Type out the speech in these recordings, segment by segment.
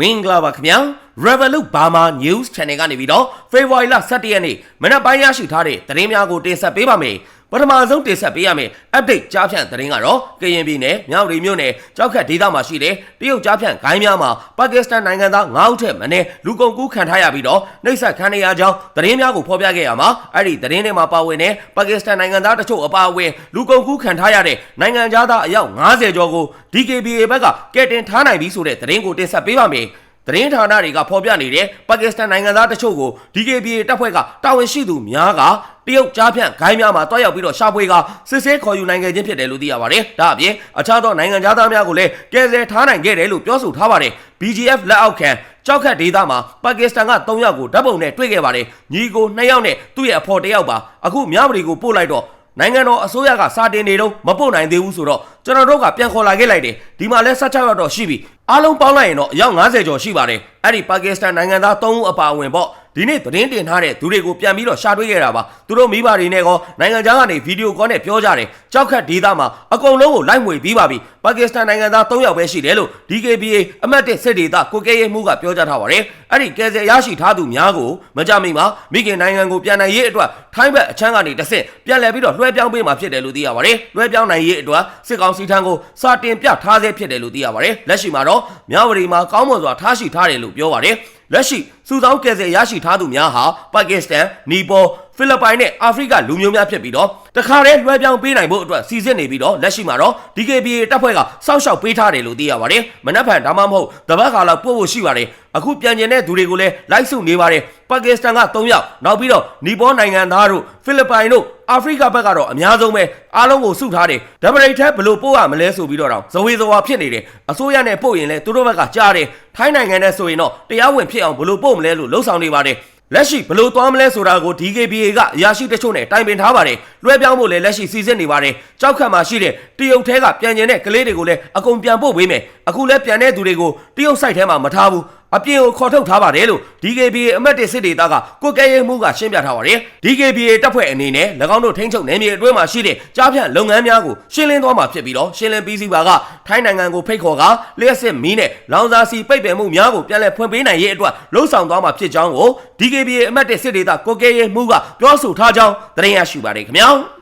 မင်္ဂလာပါခင်ဗျာ Revolut Burma News Channel ကနေပြီးတော့ February လ17ရက်နေ့မနက်ပိုင်းရရှိထားတဲ့သတင်းများကိုတင်ဆက်ပေးပါမယ် ပထမဆုံးတင်ဆက်ပေးရမယ့် update ကြားဖြန့်သတင်းကတော့ကရင်ပြည်နယ်မြောက်ရီမြို့နယ်ကြောက်ခတ်ဒေသမှာရှိတဲ့တရုတ်ကြားဖြန့်ဂိုင်းများမှာပါကစ္စတန်နိုင်ငံသား9ဦးထက်မနည်းလူကုန်ကူးခံထားရပြီးတော့နှိပ်စက်ခံရကြောင်းသတင်းများကိုဖော်ပြခဲ့ရမှာအဲ့ဒီသတင်းတွေမှာပါဝင်တဲ့ပါကစ္စတန်နိုင်ငံသားတချို့အပါအဝင်လူကုန်ကူးခံထားရတဲ့နိုင်ငံသားအယောက်90ကျော်ကို DKBA ဘက်ကကဲတင်ထားနိုင်ပြီဆိုတဲ့သတင်းကိုတင်ဆက်ပေးပါမယ် သတင်းဌာနတွေကဖော်ပြနေတဲ့ပါကစ္စတန်နိုင်ငံသားတချို့ကို DKBA တပ်ဖွဲ့ကတာဝန်ရှိသူများကတရုတ်ကြားဖြန့်ဂိုင်းများမှာတွားရောက်ပြီးတော့ရှာဖွေကစစ်ဆေးခေါ်ယူနိုင်ခဲ့ခြင်းဖြစ်တယ်လို့သိရပါတယ်။ဒါအပြင်အခြားသောနိုင်ငံသားများကိုလည်းကယ်ဆယ်ထားနိုင်ခဲ့တယ်လို့ပြောဆိုထားပါတယ်။ BGF လက်အောက်ခံကြောက်ခတ်ဒေသမှာပါကစ္စတန်က3ယောက်ကိုဓာတ်ပုံနဲ့တွေ့ခဲ့ပါတယ်။ညီကို2ယောက်နဲ့သူ့ရဲ့အဖော်1ယောက်ပါအခုမြပရီကိုပို့လိုက်တော့ နိုင်ငံတော်အစိုးရကစာတင်နေတော့မပုတ်နိုင်သေးဘူးဆိုတော့ကျွန်တော်တို့ကပြန်ခေါ်လာခဲ့လိုက်တယ်ဒီမှာလဲ16ရောက်တော့ရှိပြီအားလုံးပေါင်းလိုက်ရင်တော့အယောက်90ကျော်ရှိပါတယ်အဲ့ဒီပါကစ္စတန်နိုင်ငံသား3ဦးအပါအဝင်ပေါ့ ဒီနေ့သတင်းတင်ထားတဲ့သူတွေကိုပြန်ပြီးတော့ရှာတွေ့ခဲ့တာပါသူတို့မိဘတွေနဲ့ကောနိုင်ငံသားကနေဗီဒီယိုကောနဲ့ပြောကြတယ်ကြောက်ခတ်ဒေသမှာအကုန်လုံးကိုလိုက်မွေပြီးပါပြီပါကစ္စတန်နိုင်ငံသား3ယောက်ပဲရှိတယ်လို့ DKBA အမတ်တစ်စစ်ဒေသကိုကဲရဲမှုကပြောကြားထားပါတယ်အဲ့ဒီကဲဆယ်ရရှိထားသူများကိုမကြမိမှာမိခင်နိုင်ငံကိုပြန်နိုင်ရေးအတွက်ထိုင်းဘက်အချမ်းကနေတစ်ဆင့်ပြန်လည်ပြီးတော့လွှဲပြောင်းပေးမှာဖြစ်တယ်လို့သိရပါတယ်လွှဲပြောင်းနိုင်ရေးအတွက်စစ်ကောင်စီထံကိုစာတင်ပြထားဆဲဖြစ်တယ်လို့သိရပါတယ်လက်ရှိမှာတော့မြဝတီမှာကောင်းမွန်စွာထားရှိထားတယ်လို့ပြောပါတယ် လက်ရှိစုဆောင်းကယ်ဆယ်ရရှိထားသူများဟာပါကစ္စတန်နီပေါ်ဖိလစ်ပိုင်နဲ့အာဖရိကလူမျိုးများဖြစ်ပြီးတော့တခါတည်းလွှဲပြောင်းပေးနိုင်ဖို့အတွက်စီစစ်နေပြီးတော့လက်ရှိမှာတော့ DKBA တပ်ဖွဲ့ကစောင့်ရှောက်ပေးထားတယ်လို့သိရပါတယ်မနက်ဖြန်ဒါမှမဟုတ်တပတ်ခါလောက်ပို့ဖို့ရှိပါတယ် အခုပြန်ကျင်တဲ့သူတွေကိုလည်းလိုက်စုနေပါတယ်ပါကစ္စတန်က3ယောက်နောက်ပြီးတော့နီပေါ်နိုင်ငံသားတို့ဖိလစ်ပိုင်တို့အာဖရိကဘက်ကတော့အများဆုံးပဲအားလုံးကိုစုထားတယ်ဒဗရိတ်ထက်ဘလို့ပို့ရမလဲဆိုပြီးတော့တောင်ဇဝေဇဝါဖြစ်နေတယ်အစိုးရနဲ့ပို့ရင်လည်းသူတို့ဘက်ကကြားတယ်ထိုင်းနိုင်ငံနဲ့ဆိုရင်တော့တရားဝင်ဖြစ်အောင်ဘလို့ပို့မလဲလို့လှုံ့ဆော်နေပါတယ်လက်ရှိဘလို့သွားမလဲဆိုတာကို DKBA ကအရာရှိတချို့နဲ့တိုင်ပင်ထားပါတယ်လွှဲပြောင်းဖို့လည်းလက်ရှိစီစစ်နေပါတယ်ကြောက်ခတ်မှာရှိတဲ့တရုတ်ထဲကပြန်ကျင်တဲ့ကလေးတွေကိုလည်းအကုန်ပြန်ပို့ပေးမယ်အခုလည်းပြန်တဲ့သူတွေကိုတရုတ်စိုက်ထဲမှာမထားဘူး အပြင်ကိုခေါ်ထုတ်ထားပါတယ်လို့ DKBA အမတ်တစ်စစ်ဒေသကကိုကဲရဲမှုကရှင်းပြထားပါတယ် DKBA တပ်ဖွဲ့အနေနဲ့၎င်းတို့ထိန်းချုပ်နယ်မြေအတွင်းမှာရှိတဲ့ကြားဖြန့်လုပ်ငန်းများကိုရှင်းလင်းသွားမှာဖြစ်ပြီးတော့ရှင်းလင်းပြီးစီပါကထိုင်းနိုင်ငံကိုဖိတ်ခေါ်ကလျှက်စစ်မီးနဲ့လောင်စာစီပိတ်ပင်မှုများကိုပြန်လည်ဖွင့်ပေးနိုင်ရေးအတွက်လှုံ့ဆော်သွားမှာဖြစ်ကြောင်းကို DKBA အမတ်တစ်စစ်ဒေသကိုကဲရဲမှုကပြောဆိုထားကြောင်းသတင်းရရှိပါတယ်ခင်ဗျာ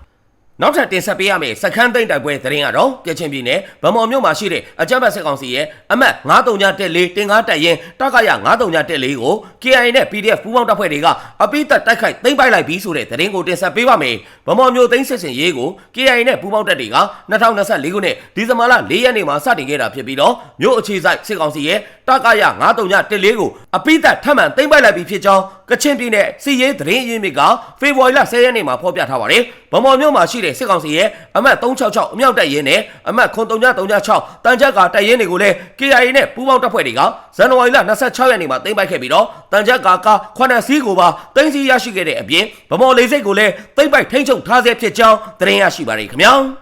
နောက်ထပ်တင်ဆက်ပေးရမယ့်စခန်းသိမ်းတိုက်ပွဲသတင်းကတော့ပြချင်းပြည်နယ်ဗမော်မြို့မှာရှိတဲ့အကြမ်းဖက်စစ်ကောင်စီရဲ့အမတ်9314တင်ကားတက်ရင်တက္ကရ9314ကို KIA နဲ့ PDF ပူးပေါင်းတပ်ဖွဲ့တွေကအပိသက်တိုက်ခိုက်သိမ်းပိုက်လိုက်ပြီးဆိုတဲ့သတင်းကိုတင်ဆက်ပေးပါမယ်။ဗမော်မြို့သိမ်းစစ်စင်ရေးကို KIA နဲ့ပူးပေါင်းတပ်တွေက2024ခုနှစ်ဒီဇင်ဘာလ4ရက်နေ့မှာစတင်ခဲ့တာဖြစ်ပြီးတော့မြို့အခြေစိုက်စစ်ကောင်စီရဲ့တက္ကရ9314ကိုအပိသက်ထပ်မံသိမ်းပိုက်လိုက်ပြီးဖြစ်ကြောင်းကချင်ပြည်နယ်စီရေးသတင်းရင်းမြစ်ကဖေဖော်ဝါရီလ10ရက်နေ့မှာဖော်ပြထားပါတယ်။ဗမော်မြို့မှာရှိတဲ့စစ်ကောင်စီရဲ့အမှတ်366အမြောက်တပ်ရင်းနဲ့အမှတ်9336တန်ချက်ကတပ်ရင်းတွေကိုလည်း KIA နဲ့ပူးပေါင်းတပ်ဖွဲ့တွေကဇန်နဝါရီလ26ရက်နေ့မှာသိမ်းပိုက်ခဲ့ပြီးတော့တန်ချက်ကက9စီးကိုပါသိမ်းဆီးရရှိခဲ့တဲ့အပြင်ဗမော်လေးစိတ်ကိုလည်းသိမ်းပိုက်ထိန်းချုပ်ထားဆဲဖြစ်ကြောင်းသတင်းရရှိပါတယ်ခင်ဗျာ။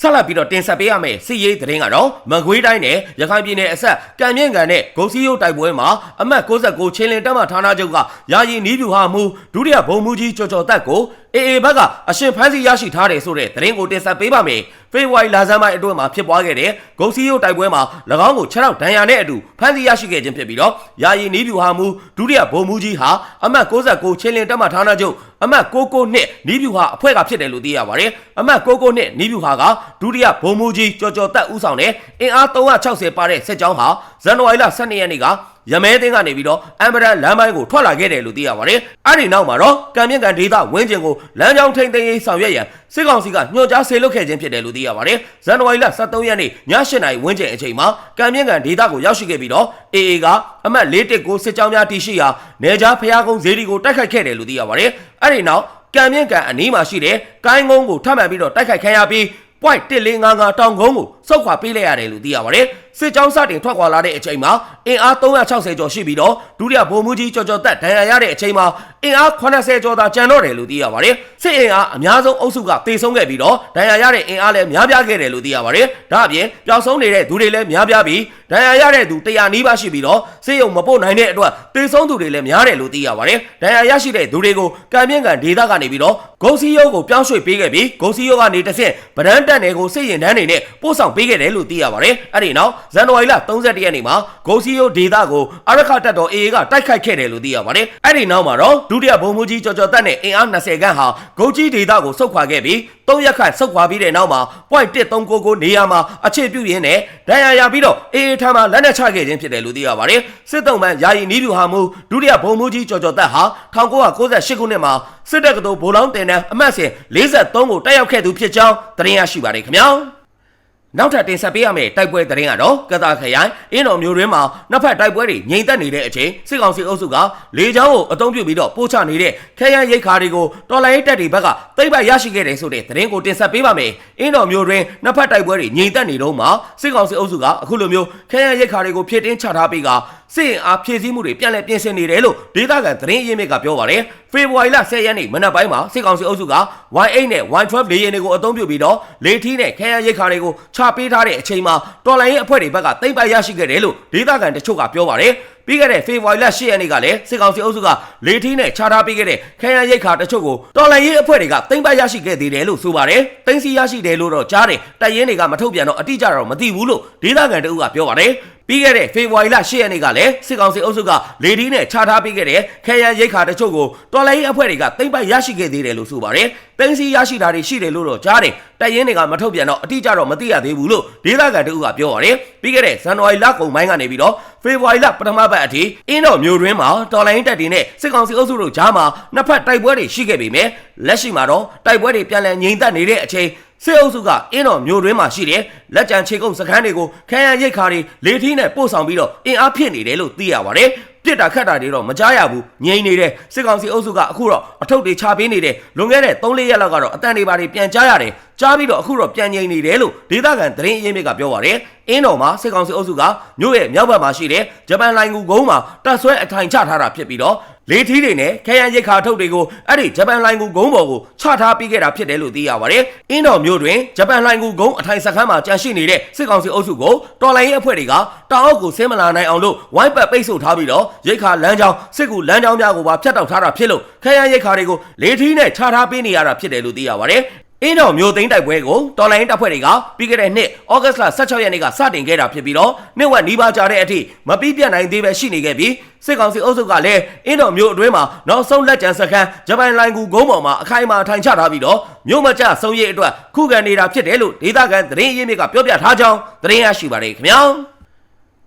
ဆက်လက်ပြီးတော့တင်ဆက်ပေးရမယ့်စီရေးသတင်းကတော့မကွေးတိုင်းနဲ့ရခိုင်ပြည်နယ်အဆက်ကံမြင့်ကန်နဲ့ဂုံစည်းရုပ်တိုက်ပွဲမှာအမတ်69ချင်းလင်တက်မှဌာနချုပ်ကယာယီနီးပြူဟာမှုဒုတိယဘုံမူကြီးကျော်ကျော်တက်ကို အေအေဘက်ကအရှင်ဖမ်းဆီးရရှိထားတယ်ဆိုတဲ့သတင်းကိုတင်ဆက်ပေးပါမယ်ဖေဖော်ဝါရီလဆန်းပိုင်းအတွင်းမှာဖြစ်ပွားခဲ့တဲ့ဂုံစည်းရုပ်တိုက်ပွဲမှာ၎င်းကို6ရောက်ဒဏ်ရာနဲ့အတူဖမ်းဆီးရရှိခဲ့ခြင်းဖြစ်ပြီးတော့ယာယီနီးပြူဟာမှုဒုတိယဘုံမူကြီးဟာအမတ်69ချင်းလင်တက်မှဌာနချုပ်အမတ်69နှစ်နီးပြူဟာအဖွဲ့ကဖြစ်တယ်လို့သိရပါတယ်အမတ်69နှစ်နီးပြူဟာကဒုတိယဘုံမူကြီးကြော်ကြော်တက်ဦးဆောင်တဲ့အင်အား360ပါတဲ့စစ်ကြောင်းဟာဇန်နဝါရီလ12ရက်နေ့က ရမဲသိန်းကနေပြီးတော့အမ်ဘရန်လမ်းပိုင်းကိုထွက်လာခဲ့တယ်လို့သိရပါတယ်။အဲ့ဒီနောက်မှာတော့ကံမြင့်ကန်ဒေသဝင်းကျင်ကိုလမ်းကြောင်းထိန်းသိမ်းရေးဆောင်ရွက်ရန်စစ်ကောင်စီကညွှန်ကြားဆေလွတ်ခဲ့ခြင်းဖြစ်တယ်လို့သိရပါတယ်။ဇန်နဝါရီလ23ရက်နေ့ည8:00နာရီဝန်းကျင်အချိန်မှာကံမြင့်ကန်ဒေသကိုရောက်ရှိခဲ့ပြီးတော့ AA ကအမှတ်419စစ်ကြောင်းများတည်ရှိရာနေကြားဖျားကုန်းဇေဒီကိုတိုက်ခိုက်ခဲ့တယ်လို့သိရပါတယ်။အဲ့ဒီနောက်ကံမြင့်ကန်အနီးမှာရှိတဲ့ကိုင်းကုန်းကိုထပ်မံပြီးတော့တိုက်ခိုက်ခံရပြီး point 1455တောင်ကုန်းကို စောက်ခွာပေးလိုက်ရတယ်လို့သိရပါတယ်။စစ်ကြောင်းစတင်ထွက်ခွာလာတဲ့အချိန်မှာအင်အား360ကျော်ရှိပြီးတော့ဒုတိယဗိုလ်မှူးကြီးကျော်ကျော်သက်ဒဏ်ရာရတဲ့အချိန်မှာအင်အား80ကျော်သာကျန်တော့တယ်လို့သိရပါတယ်။စစ်အင်အားအများဆုံးအုပ်စုကတေဆုံးခဲ့ပြီးတော့ဒဏ်ရာရတဲ့အင်အားလည်းများပြားခဲ့တယ်လို့သိရပါတယ်။ဒါအပြင်ပျောက်ဆုံးနေတဲ့သူတွေလည်းများပြားပြီးဒဏ်ရာရတဲ့သူ100နီးပါးရှိပြီးတော့စစ်ရုံမပို့နိုင်တဲ့အတွက်တေဆုံးသူတွေလည်းများတယ်လို့သိရပါတယ်။ဒဏ်ရာရရှိတဲ့သူတွေကိုကံမြင့်ကန်ဒေသကနေပြီးတော့ဂုံစီယုံကိုပြောင်းရွှေ့ပေးခဲ့ပြီးဂုံစီယုံကနေတစ်ဆင့်ဗဒန်းတက်နယ်ကိုစစ်ရင်တန်းတွေနဲ့ပို့ဆောင်ပေးခဲ့တယ်လို့သိရပါတယ်အဲ့ဒီနောက်ဇန်နဝါရီလ31ရက်နေ့မှာဂိုစီယိုဒေတာကိုအရခတ်တပ်တော် AA ကတိုက်ခိုက်ခဲ့တယ်လို့သိရပါတယ်အဲ့ဒီနောက်မှာတော့ဒုတိယဗိုလ်မှူးကြီးကျော်ကျော်တက်နဲ့အင်အား20ခန့်ဟာဂိုကြီးဒေတာကိုဆုတ်ခွာခဲ့ပြီး၃ရက်ခန့်ဆုတ်ခွာပြီးတဲ့နောက်မှာ point 1399နေရာမှာအခြေပြုရင်းနဲ့ဒဏ်ရာရပြီးတော့ AA ထံမှာလက်နက်ချခဲ့ခြင်းဖြစ်တယ်လို့သိရပါတယ်စစ်တုံးမှန်ယာယီနီးပြူဟာမူဒုတိယဗိုလ်မှူးကြီးကျော်ကျော်တက်ဟာ1998ခုနှစ်မှာစစ်တပ်ကတော်ဗိုလ်လောင်းတင်တဲ့အမှတ်စဉ်43ကိုတက်ရောက်ခဲ့သူဖြစ်ကြောင်းသတင်းရရှိပါတယ်ခင်ဗျာ နောက်ထပ်တင်ဆက်ပေးရမယ့်တိုက်ပွဲသတင်းကတော့ကတာခရိုင်အင်းတော်မျိုးရင်းမှာနှစ်ဖက်တိုက်ပွဲတွေငြိမ်သက်နေတဲ့အချိန်စစ်ကောင်စီအုပ်စုကလေကြောင်းကိုအုံပြုပြီးတော့ပို့ချနေတဲ့ခရရန်ရိတ်ခါတွေကိုတော်လိုင်းတပ်တွေဘက်ကသိမ့်ပိုက်ရရှိခဲ့တယ်ဆိုတဲ့သတင်းကိုတင်ဆက်ပေးပါမယ်အင်းတော်မျိုးရင်းနှစ်ဖက်တိုက်ပွဲတွေငြိမ်သက်နေတော့မှစစ်ကောင်စီအုပ်စုကအခုလိုမျိုးခရရန်ရိတ်ခါတွေကိုဖြည့်တင်းချထားပြီးက စစ်ရင်အားဖြည့်ဆည်းမှုတွေပြန်လည်ပြင်ဆင်နေတယ်လို့ဒေသခံသတင်းအရင်းမြစ်ကပြောပါတယ်ဖေဖော်ဝါရီလ10ရက်နေ့မနက်ပိုင်းမှာစစ်ကောင်စီအုပ်စုက Y8 နဲ့ Y12 လေယာဉ်တွေကိုအသုံးပြုပြီးတော့လေထီးနဲ့ခရရန်ရိတ်ခါတွေကိုချပေးထားတဲ့အချိန်မှာတော်လိုင်းရဲ့အဖွဲ့တွေဘက်ကသိမ့်ပိုက်ရရှိခဲ့တယ်လို့ဒေသခံတချို့ကပြောပါတယ် ပြီးခဲ့တဲ့ဖေဖော်ဝါရီလ10ရက်နေ့ကလည်းစစ်ကောင်စီအုပ်စုကလေထီးနဲ့ခြားထားပေးခဲ့တဲ့ခရရန်ရိတ်ခါတချို့ကိုတော်လိုင်းရေးအဖွဲ့တွေကသိမ့်ပိုက်ရရှိခဲ့သေးတယ်လို့ဆိုပါတယ်။သိမ်းစီရရှိတယ်လို့တော့ကြားတယ်။တပ်ရင်းတွေကမထုတ်ပြန်တော့အတိအကျတော့မသိဘူးလို့ဒေသခံတအုပ်ကပြောပါတယ်။ပြီးခဲ့တဲ့ဖေဖော်ဝါရီလ10ရက်နေ့ကလည်းစစ်ကောင်စီအုပ်စုကလေဒီနဲ့ခြားထားပေးခဲ့တဲ့ခရရန်ရိတ်ခါတချို့ကိုတော်လိုင်းရေးအဖွဲ့တွေကသိမ့်ပိုက်ရရှိခဲ့သေးတယ်လို့ဆိုပါတယ်။သိမ်းစီရရှိတာတွေရှိတယ်လို့တော့ကြားတယ်။တပ်ရင်းတွေကမထုတ်ပြန်တော့အတိအကျတော့မသိရသေးဘူးလို့ဒေသခံတအုပ်ကပြောပါတယ်။ပြီးခဲ့တဲ့ဇန်နဝါရီလကုန်ပိုင်းကနေပြီးတော့ ဖေဖော်ဝါရီလပထမပတ်အထိအင်းတော်မျိုးတွင်းမှာတော်လိုင်းတပ်တွေနဲ့စစ်ကောင်စီအုပ်စုတို့ကြားမှာနှစ်ဖက်တိုက်ပွဲတွေရှိခဲ့ပေမဲ့လက်ရှိမှာတော့တိုက်ပွဲတွေပြန်လည်ငြိမ်သက်နေတဲ့အချိန်စစ်အုပ်စုကအင်းတော်မျိုးတွင်းမှာရှိတဲ့လက်ကြံခြေကုပ်စခန်းတွေကိုခရမ်းရိတ်ခါတွေလေထီးနဲ့ပို့ဆောင်ပြီးတော့အင်အားဖြစ်နေတယ်လို့သိရပါတယ်ပြစ်တာခတ်တာတွေတော့မကြားရဘူးငြိမ်နေတဲ့စစ်ကောင်စီအုပ်စုကအခုတော့အထုပ်တွေချပေးနေတယ်လွန်ခဲ့တဲ့3-4ရက်လောက်ကတော့အတန်တွေပါတွေပြန်ကြားရတယ် ကြားပြီးတော့အခုတော့ပြန်ငြိမ်နေတယ်လို့ဒေသခံသတင်းအရင်းမြစ်ကပြောပါတယ်အင်းတော်မှာစစ်ကောင်စီအုပ်စုကမြို့ရဲ့မြောက်ဘက်မှာရှိတဲ့ဂျပန်လိုင်ကူကုန်းမှာတပ်ဆွဲအထိုင်ချထားတာဖြစ်ပြီးတော့လေထီးတွေနဲ့ခရမ်းရိတ်ခါထုတ်တွေကိုအဲ့ဒီဂျပန်လိုင်ကူဂုံးပေါ်ကိုချထားပေးခဲ့တာဖြစ်တယ်လို့သိရပါတယ်။အင်းတော်မျိုးတွင်ဂျပန်လိုင်ကူဂုံးအထိုင်စခန်းမှာကြန့်ရှိနေတဲ့စစ်ကောင်စီအုပ်စုကိုတော်လိုင်းရေးအဖွဲ့တွေကတောင်အောက်ကိုဆင်းမလာနိုင်အောင်လို့ဝိုင်းပတ်ပိတ်ဆို့ထားပြီးတော့ရိတ်ခါလမ်းကြောင်းစစ်ကူလမ်းကြောင်းများကိုပါဖျက်တောက်ထားတာဖြစ်လို့ခရမ်းရိတ်ခါတွေကိုလေထီးနဲ့ချထားပေးနေရတာဖြစ်တယ်လို့သိရပါတယ်။ အင်းတော်မျိုးသိန်းတိုက်ပွဲကိုတော်လိုင်းတပ်ဖွဲ့တွေကပြီးခဲ့တဲ့နှစ်ဩဂတ်စ်လ16ရက်နေ့ကစတင်ခဲ့တာဖြစ်ပြီးတော့နှစ်ဝက်နီးပါးကြာတဲ့အထိမပြီးပြတ်နိုင်သေးပဲရှိနေခဲ့ပြီးစစ်ကောင်စီအုပ်စုကလည်းအင်းတော်မျိုးအတွင်းမှာနောက်ဆုံးလက်ကျန်စခန်းဂျပန်လိုင်ကူဂုံးပေါ်မှာအခိုင်အမာထိုင်ချထားပြီးတော့မြို့မကျဆုံးရေးအတွက်ခုခံနေတာဖြစ်တယ်လို့ဒေသခံသတင်းအရင်းမြစ်ကပြောပြထားကြောင်းသတင်းရရှိပါတယ်ခင်ဗျာ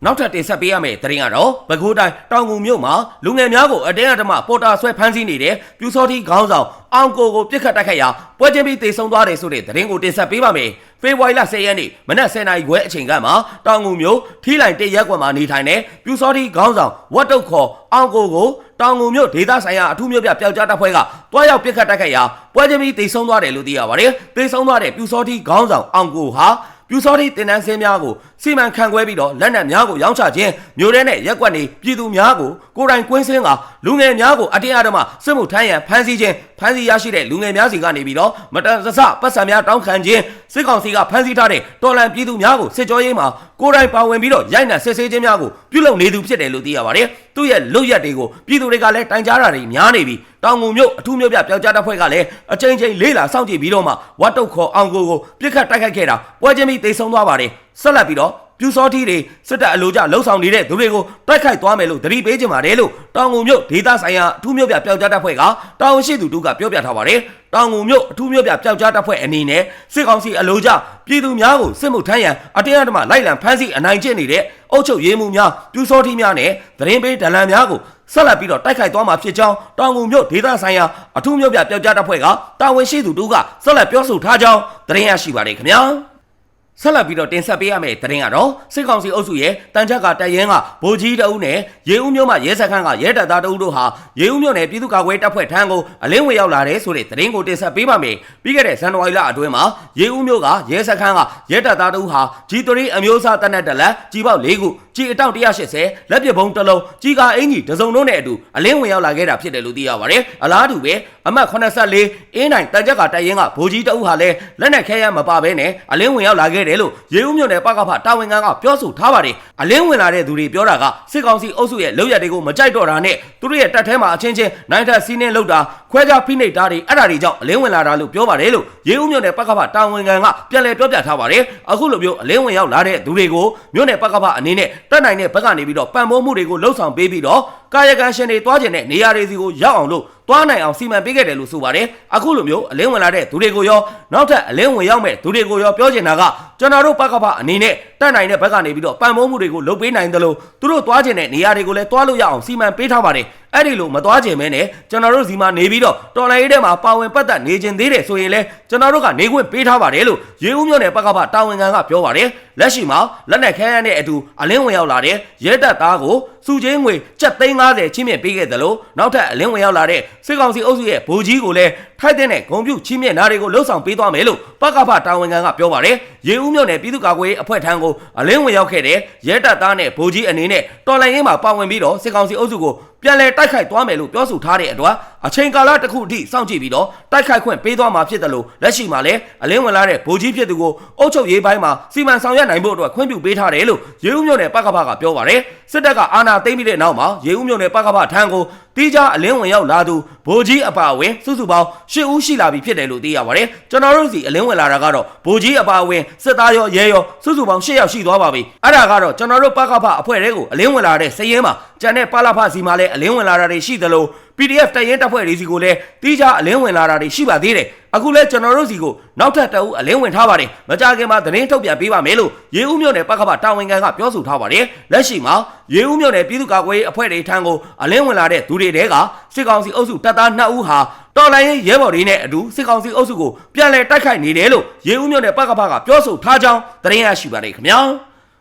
နောက်ထပ်တင်ဆက်ပေးရမယ့်သတင်းကတော့ပဲခူးတိုင်းတောင်ငူမြို့မှာလူငယ်များကိုအတင်းအဓမ္မပေါ်တာဆွဲဖမ်းဆီးနေတဲ့ပြူစောတိခေါင်းဆောင်အောင်ကိုကိုပြစ်ခတ်တိုက်ခိုက်ရာပွဲချင်းပြီးတေဆုံးသွားတယ်ဆိုတဲ့သတင်းကိုတင်ဆက်ပေးပါမယ်။ဖေဖော်ဝါရီလ10ရက်နေ့မနက်10:00နာရီခွဲအချိန်ကမှတောင်ငူမြို့ထီးလိုင်တရက်ကွက်မှာနေထိုင်တဲ့ပြူစောတိခေါင်းဆောင်ဝတ်တုတ်ခေါ်အောင်ကိုကိုတောင်ငူမြို့ဒေသဆိုင်ရာအထူးမြို့ပြပျောက်ကြားတပ်ဖွဲ့ကတွားရောက်ပြစ်ခတ်တိုက်ခိုက်ရာပွဲချင်းပြီးတေဆုံးသွားတယ်လို့သိရပါတယ်။တေဆုံးသွားတဲ့ပြူစောတိခေါင်းဆောင်အောင်ကိုဟာပြူစောတိတင်နန်းစင်းများကို စီမံခန့်ခွဲပြီးတော့လက်နက်များကိုရောင်းချခြင်းမျိုးရဲနဲ့ရက်ကွက်နေပြည်သူများကိုကိုယ်တိုင်ကွင်းစင်းကလူငယ်များကိုအတင်းအဓမ္မစစ်မှုထမ်းရန်ဖမ်းဆီးခြင်းဖမ်းဆီးရရှိတဲ့လူငယ်များစီကနေပြီးတော့မတန်တဆပတ်စံများတောင်းခံခြင်းစစ်ကောင်စီကဖမ်းဆီးထားတဲ့တော်လန်ပြည်သူများကိုစစ်ကြောရေးမှာကိုယ်တိုင်ပါဝင်ပြီးတော့ရိုက်နှက်စစ်ဆေးခြင်းများကိုပြုလုပ်နေသူဖြစ်တယ်လို့သိရပါတယ်သူ့ရဲ့လွတ်ရက်တွေကိုပြည်သူတွေကလည်းတိုင်ကြားတာတွေများနေပြီတောင်ငူမြို့အထူးမြို့ပြပျောက်ကြားတပ်ဖွဲ့ကလည်းအချိန်ချင်းလေးလာစောင့်ကြည့်ပြီးတော့မှဝတ်တုတ်ခေါ်အောင်ကိုကိုပြစ်ခတ်တိုက်ခိုက်ခဲ့တာပွဲချင်းပြီးတိတ်ဆုံးသွားပါတယ်ဆက်လက်ပြီးတော့ပြူစောထီးတွေစစ်တပ်အလို့ကြလှုပ်ဆောင်နေတဲ့သူတွေကိုတိုက်ခိုက်သွားမယ်လို့သတိပေးကြပါတယ်လို့တောင်ငူမြို့ဒေသဆိုင်ရာအထူးမြို့ပြပျောက်ကြားတပ်ဖွဲ့ကတောင်ရှိသူတို့ကပြောပြထားပါတယ်တောင်ငူမြို့အထူးမြို့ပြပျောက်ကြားတပ်ဖွဲ့အနေနဲ့စစ်ကောင်စီအလို့ကြပြည်သူများကိုစစ်မှုထမ်းရန်အတင်းအဓမ္မလိုက်လံဖမ်းဆီးအနိုင်ကျင့်နေတဲ့အုပ်ချုပ်ရေးမှုများပြူစောထီးများနဲ့သတင်းပေးဒလန်များကိုဆက်လက်ပြီးတော့တိုက်ခိုက်သွားမှာဖြစ်ကြောင်းတောင်ငူမြို့ဒေသဆိုင်ရာအထူးမြို့ပြပျောက်ကြားတပ်ဖွဲ့ကတာဝန်ရှိသူတို့ကဆက်လက်ပြောဆိုထားကြောင်းသတင်းရရှိပါတယ်ခင်ဗျာ ဆက်လက်ပြီးတော့တင်ဆက်ပေးရမယ့်သတင်းကတော့စစ်ကောင်စီအုပ်စုရဲ့တန်ချက်ကတပ်ရင်းကဗိုလ်ကြီးတအုပ်နဲ့ရေဦးမြို့မှရဲစခန်းကရဲတပ်သားတအုပ်တို့ဟာရေဦးမြို့နယ်ပြည်သူ့ကာကွယ်တပ်ဖွဲ့ထံကိုအလင်းဝင်ရောက်လာတဲ့ဆိုတဲ့သတင်းကိုတင်ဆက်ပေးပါမယ်။ပြီးခဲ့တဲ့ဇန်နဝါရီလအတွင်းမှာရေဦးမြို့ကရဲစခန်းကရဲတပ်သားတအုပ်ဟာ G3 အမျိုးအစားတပ်နဲ့တလက်ကြီးပေါက်၄ခုကြီးအတောင့်180လက်ပစ်ဘုံတစ်လုံးကြီးကအင်ကြီးတစုံလုံးနဲ့အတူအလင်းဝင်ရောက်လာခဲ့တာဖြစ်တယ်လို့သိရပါတယ်။အလားတူပဲအမှတ်84အင်းနိုင်တန်ချက်ကတပ်ရင်းကဗိုလ်ကြီးတအုပ်ဟာလည်းလက်နက်ခဲရမပါဘဲနဲ့အလင်းဝင်ရောက်လာခဲ့တယ်တယ်လို့ရေဦးမြို့နယ်ပကဖတာဝန်ခံကပြောဆိုထားပါတယ်အလင်းဝင်လာတဲ့သူတွေပြောတာကစစ်ကောင်စီအုပ်စုရဲ့လုပ်ရက်တွေကိုမကြိုက်တော့တာနဲ့သူတို့ရဲ့တပ်ထဲမှာအချင်းချင်းနိုင်ထက်စီးနှင်းလုပ်တာခွဲခြားဖိနှိပ်တာတွေအဲ့ဒါတွေကြောင့်အလင်းဝင်လာတာလို့ပြောပါတယ်လို့ရေဦးမြို့နယ်ပကဖတာဝန်ခံကပြန်လည်ပြောပြထားပါတယ်အခုလိုမျိုးအလင်းဝင်ရောက်လာတဲ့သူတွေကိုမြို့နယ်ပကဖအနေနဲ့တက်နိုင်တဲ့ဘက်ကနေပြီးတော့ပံ့ပိုးမှုတွေကိုလှုပ်ဆောင်ပေးပြီးတော့ကာယကံရှင်တွေတွားကျင်တဲ့နေရာတွေစီကိုရောက်အောင်လို့ တွားနိုင်အောင်စီမံပေးခဲ့တယ်လို့ဆိုပါတယ်အခုလိုမျိုးအလင်းဝင်လာတဲ့သူတွေကိုရောနောက်ထပ်အလင်းဝင်ရောက်မဲ့သူတွေကိုရောပြောချင်တာကကျွန်တော်တို့ပကဖအနေနဲ့တက်နိုင်တဲ့ဘက်ကနေပြီးတော့ပံ့ပိုးမှုတွေကိုလုပ်ပေးနိုင်တယ်လို့သူတို့တွားကျင်တဲ့နေရာတွေကိုလည်းတွားလို့ရအောင်စီမံပေးထားပါတယ်အဲ့ဒီလိုမတွားကျင်မဲနဲ့ကျွန်တော်တို့စီမှာနေပြီးတော့တော်လိုင်းရေးထဲမှာပါဝင်ပတ်သက်နေခြင်းသေးတယ်ဆိုရင်လည်းကျွန်တော်တို့ကနေခွင့်ပေးထားပါတယ်လို့ရေဦးမြို့နယ်ပကဖတာဝန်ခံကပြောပါတယ်လက်ရှိမှာလက်နက်ခဲယမ်းနဲ့အတူအလင်းဝင်ရောက်လာတဲ့ရဲတပ်သားကိုစုချင်းငွေ750ချင်းမြင့်ပေးခဲ့တယ်လို့နောက်ထပ်အလင်းဝင်ရောက်လာတဲ့စစ်ကောင်စီအုပ်စုရဲ့ဗိုလ်ကြီးကိုလည်းထိုက်တဲ့ဂုံပြုချင်းမြင့်နာတွေကိုလှုပ်ဆောင်ပေးသွားမယ်လို့ပကဖတာဝန်ခံကပြောပါတယ်ရေဦးမြို့နယ်ပြည်သူ့ကာကွယ်ရေးအဖွဲ့ထံကိုအလင်းဝင်ရောက်ခဲ့တဲ့ရဲတပ်သားနဲ့ဗိုလ်ကြီးအနေနဲ့တော်လိုင်းရေးမှာပါဝင်ပြီးတော့စစ်ကောင်စီအုပ်စုကို ပြန်လည်တိုက်ခိုက်သွားမယ်လို့ပြောဆိုထားတဲ့အတွက်အချိန်ကာလတစ်ခုအထိစောင့်ကြည့်ပြီးတော့တိုက်ခိုက်ခွင့်ပေးသွားမှာဖြစ်တယ်လို့လက်ရှိမှာလည်းအလင်းဝင်လာတဲ့ဗိုလ်ကြီးဖြစ်သူကိုအုပ်ချုပ်ရေးပိုင်းမှာစီမံဆောင်ရွက်နိုင်ဖို့အတွက်ခွင့်ပြုပေးထားတယ်လို့ရေဦးမြို့နယ်ပကဖကပြောပါတယ်စစ်တပ်ကအာဏာသိမ်းပြီးတဲ့နောက်မှာရေဦးမြို့နယ်ပကဖထံကိုတီးခြားအလင်းဝင်ရောက်လာသူဗိုလ်ကြီးအပါအဝင်စုစုပေါင်း၈ဦးရှိလာပြီဖြစ်တယ်လို့သိရပါတယ်ကျွန်တော်တို့စီအလင်းဝင်လာတာကတော့ဗိုလ်ကြီးအပါအဝင်စစ်သားရောရဲရောစုစုပေါင်း၈ယောက်ရှိသွားပါပြီအဲ့ဒါကတော့ကျွန်တော်တို့ပကဖအဖွဲ့တွေကိုအလင်းဝင်လာတဲ့စည်ရင်မှာကျန်တဲ့ပလာဖစီမှာလည်းအလင်းဝင်လာတာတွေရှိသလို PDF တရင်တပ်ဖွဲ့တွေစီကိုလည်းတီးခြားအလင်းဝင်လာတာတွေရှိပါသေးတယ်အခုလဲကျွန်တော်တို့စီကိုနောက်ထပ်တအုပ်အလင်းဝင်ထားပါတယ်မကြခင်မှာသတင်းထုတ်ပြန်ပေးပါမယ်လို့ရေဦးမြို့နယ်ပကဖတာဝန်ခံကပြောဆိုထားပါတယ်လက်ရှိမှာရေဦးမြို့နယ်ပြည်သူ့ကာကွယ်ရေးအဖွဲ့တွေထံကိုအလင်းဝင်လာတဲ့သူတွေတဲကစစ်ကောင်စီအုပ်စုတပ်သား2ဦးဟာတော်လိုင်းရေးရဲဘော်တွေနဲ့အတူစစ်ကောင်စီအုပ်စုကိုပြန်လည်တိုက်ခိုက်နေတယ်လို့ရေဦးမြို့နယ်ပကဖကပြောဆိုထားကြောင်းသတင်းရရှိပါတယ်ခင်ဗျာ